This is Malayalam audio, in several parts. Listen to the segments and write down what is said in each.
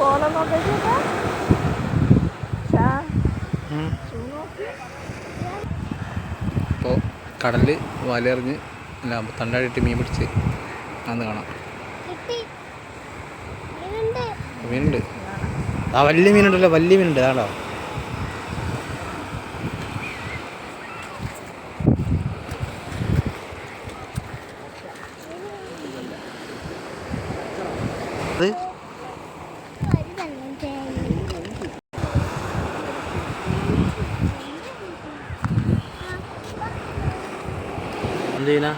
കോലം നോക്കിയിട്ട് അപ്പോൾ കടലിൽ വലയെറിഞ്ഞ് അല്ല തണ്ടാടിയിട്ട് മീൻ പിടിച്ച് അന്ന് കാണാം. മീനുണ്ട്. ആ വലിയ മീനുണ്ടല്ലോ വലിയ മീനുണ്ട്. അതാണോ എന്ത് ചെയ്യുന്ന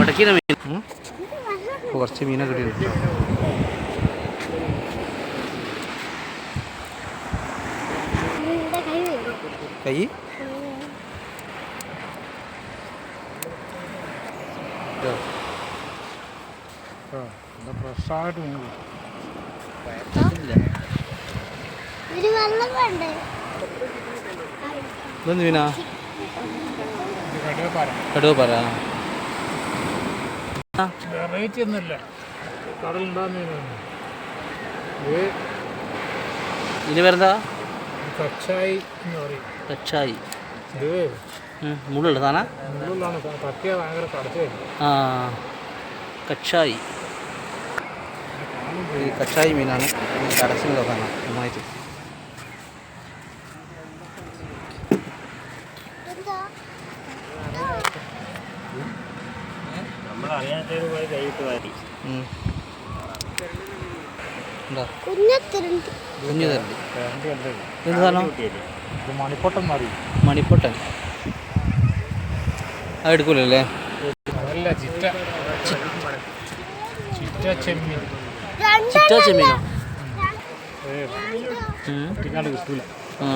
ഉടക്കിന മീൻ. കുറച്ച് മീനെ കിട്ടിയിട്ടുണ്ട് കൈ? ഫ്രഷായിട്ട് ഇതൊന്ന് മീനാ? കടുവ പാരം. കടുവ പറ വെറൈറ്റി ഒന്നുമില്ല കടലുണ്ടാകുന്ന ഇത് ഇനി വരുന്നതാ കച്ചായി എന്ന് പറയും. കച്ചായി മുള്ളുള്ള സാധനം? മുള്ളിലാണ് തട്ടിയ ഭയങ്കര കടച്ചായിരുന്നു ആ. കച്ചായി. ഈ കച്ചായി മീനാണ് കടച്ചിലുള്ള സാധനം നന്നായിട്ട് എന്താ ഉം. ഉണ്ടോ കുഞ്ഞത്തിരുണ്ട് കുഞ്ഞു തരണ്ട് കരണ്ട് കണ്ടത് എന്ത് സാധനം ഇത് മണിപ്പൊട്ടം എന്ന് പറയും മണിപ്പൊട്ടൻ അത് എടുക്കൂലല്ലേ? ചിറ്റ. ചിറ്റ ചെമ്മീൻ. ചിറ്റാ ചെമ്മീനോ? കിട്ടൂല. ആ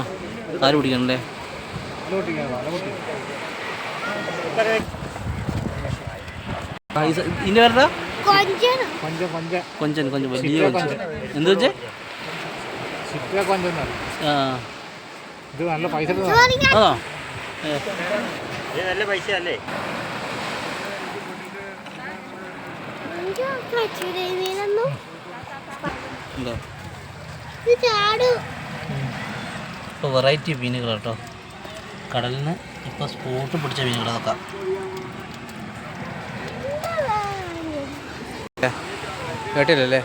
ആര് പിടിക്കണല്ലേ? ഇതിന്റെ പേരെന്താ? കൊഞ്ചനും കൊഞ്ച കൊഞ്ച. കൊഞ്ചൻ കൊഞ്ചൻ വലിയ കൊഞ്ചൻ. എന്ത് വെച്ചേ ഇത് നല്ല പൈസ അതോ. നല്ല ഇപ്പോൾ വെറൈറ്റി മീനുകൾ കേട്ടോ കടലിൽ നിന്ന് ഇപ്പോൾ സ്പോട്ട് പിടിച്ച മീനുകൾ നോക്കാം. കേട്ടില്ലല്ലേ?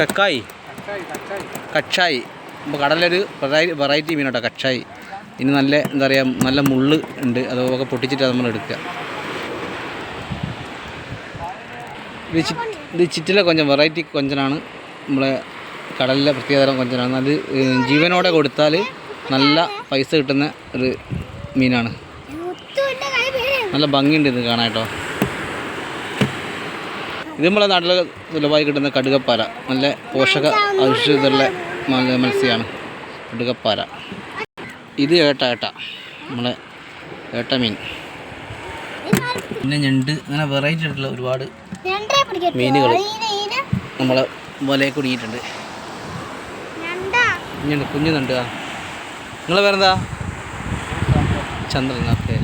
കക്കായി. കച്ചായി. കടലൊരു വെറൈറ്റി മീൻ കേട്ടോ കച്ചായി. ഇനി നല്ല എന്താ പറയുക നല്ല മുള്ള് ഉണ്ട്. അതൊക്കെ പൊട്ടിച്ചിട്ട് നമ്മൾ എടുക്കുക ഇത് ചിറ്റില കൊഞ്ചൻ വെറൈറ്റി കൊഞ്ചനാണ്. നമ്മളെ കടലിലെ പ്രത്യേകതരം കൊഞ്ചനാണ്. അത് ജീവനോടെ കൊടുത്താൽ നല്ല പൈസ കിട്ടുന്ന ഒരു മീനാണ്. നല്ല ഭംഗിയുണ്ട് ഇത് കാണാട്ടോ ഇത് നമ്മളെ നാട്ടിൽ സുലഭമായി കിട്ടുന്ന കടുകപ്പാര. നല്ല പോഷക ഔഷധമുള്ള മത്സ്യമാണ് കടുകപ്പാര. ഇത് ഏട്ട ഏട്ട. നമ്മളെ ഏട്ട മീൻ. പിന്നെ ഞണ്ട് അങ്ങനെ വെറൈറ്റി ആയിട്ടുള്ള ഒരുപാട് മീനുകൾ നമ്മൾ നമ്മളെ വലയെ കുടുങ്ങിയിട്ടുണ്ട്. കുഞ്ഞുണ്ട് ഇങ്ങനെ കുഞ്ഞു നണ്ട് ആ. നിങ്ങളെ പേരെന്താ? ചന്ദ്രൻ ഓക്കെ.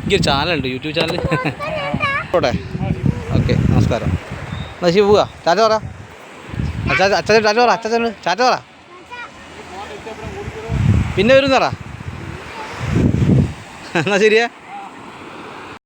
എനിക്കൊരു ചാനലുണ്ട് യൂട്യൂബ് ചാനൽ ഓട്ടെ ഓക്കെ നമസ്കാരം. എന്നാ ശിവ പോവാ. ചാറ്റ പറ. അച്ഛാ അച്ഛൻ ചാറ്റ പറ അച്ഛൻ ചാറ്റ പറ. പിന്നെ വരുന്നറ എന്നാ ശരിയാ?